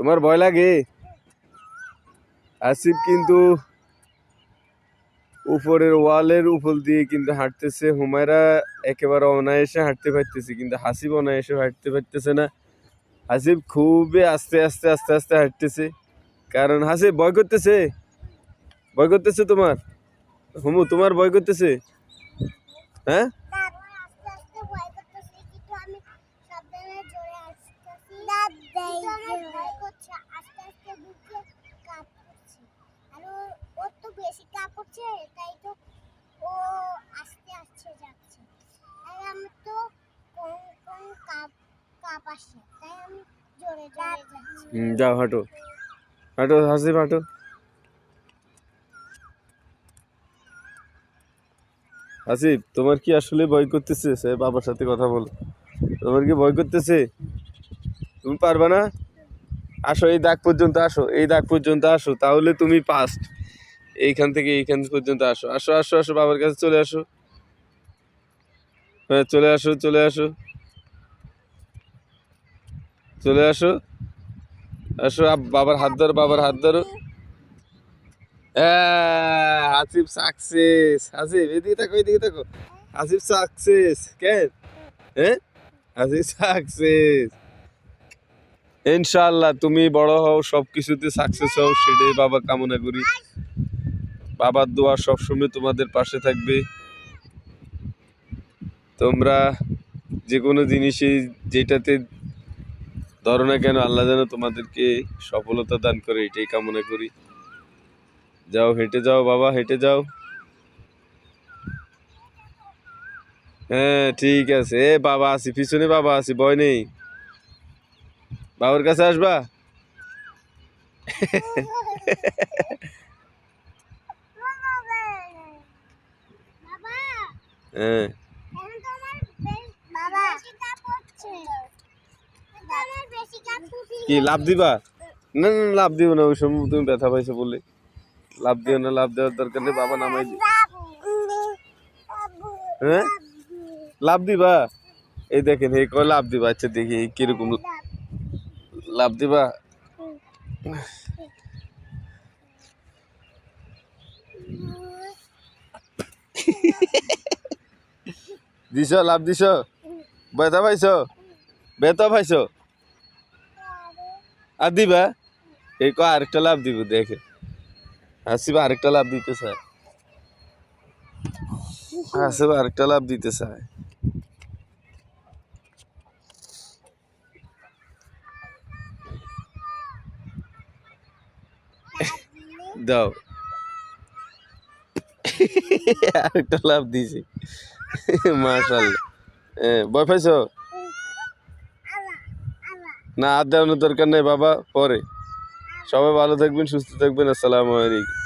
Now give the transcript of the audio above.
তোমার ভয় লাগে? আসিফ কিন্তু উপরের ওয়ালের উপর দিয়ে কিন্তু হাঁটতেছে। হুমায়রা একেবারে অনায়াসে হাঁটতে পারতেছে, কিন্তু হাসিব অনায়াসে হাঁটতে পারতেছে না। হাসিব খুবই আস্তে আস্তে আস্তে আস্তে হাঁটতেছে। কারণ হাসিব ভয় করতেছে? ভয় করতেছে তোমার? হুমু, তোমার ভয় করতেছে? হ্যাঁ আস্তে আস্তে ভয় করতেছি কিন্তু আমি সাবধানে জোরে আসতেছি লাভ দেই আমার করছে আস্তে আস্তে বুকে কাঁপ করছে আর তো বেশি কাঁপ তাই তো ও আস্তে যাচ্ছে। আর তো কাঁপ কাঁপ তাই আমি জোরে জোরে যাচ্ছি। যাও হাঁটো। হাঁটো হাসিব হাঁটো। হাসিব তোমার কি আসলে ভয় করতেছে? সে বাবার সাথে কথা বলো। তোমার কি ভয় করতেছে? তুমি পারবা না? আসো এই দাগ পর্যন্ত আসো এই দাগ পর্যন্ত আসো তাহলে তুমি পাস্ট এইখান থেকে এইখান পর্যন্ত আসো আসো আসো আসো বাবার কাছে চলে আসো। হ্যাঁ চলে আসো চলে আসো। চলে আসো। আসো বাবার হাত ধরো বাবার হাত ধরো। হ্যাঁ, হাসিব সাকসেস হাসিব এদিকে থাকো এদিকে থাকো। হাসিব সাকসেস কেন? হ্যাঁ? হাসিব সাকসেস ইনশাআল্লাহ, তুমি বড় হও সব কিছুতে সাকসেস হও, সেটাই বাবা কামনা করি। বাবার দোয়া সবসময় তোমাদের পাশে থাকবে। তোমরা যে কোনো জিনিসই যেটাতে ধরো না কেন, আল্লাহ যেন তোমাদেরকে সফলতা দান করে, এটাই কামনা করি। যাও, হেঁটে যাও বাবা, হেঁটে যাও। হ্যাঁ ঠিক আছে। এ বাবা আছি পিছনে বাবা আছি ভয় নেই। বাবার কাছে আসবা? হ্যাঁ। কি লাভ দিবা? না না না, লাভ দিও না ওই সময় তুমি ব্যথা পাইছো বললে লাভ দিও না লাভ দেওয়ার দরকার নেই বাবা নামাই দি হ্যাঁ? লাভ দিবা? এই দেখেন এই কয় লাভ দিবা? আচ্ছা দেখি কীরকম লাভ দিবা? দিছ, লাভ দিছ? ব্যথা পাইছ? ব্যথা পাইছ? আর দিবা? এই কয় আরেকটা লাভ দিব, দেখে। হাসিবা, আরেকটা লাভ দিতে চায়। হাসিবা, আরেকটা লাভ দিতে চায়। দাও। আরেকটা লাভ দিছি হ্যাঁ ভয় পাইছো? না, আর দেওয়ানোর দরকার নেই বাবা, পরে। সবাই ভালো থাকবেন, সুস্থ থাকবেন, আসসালামু আলাইকুম।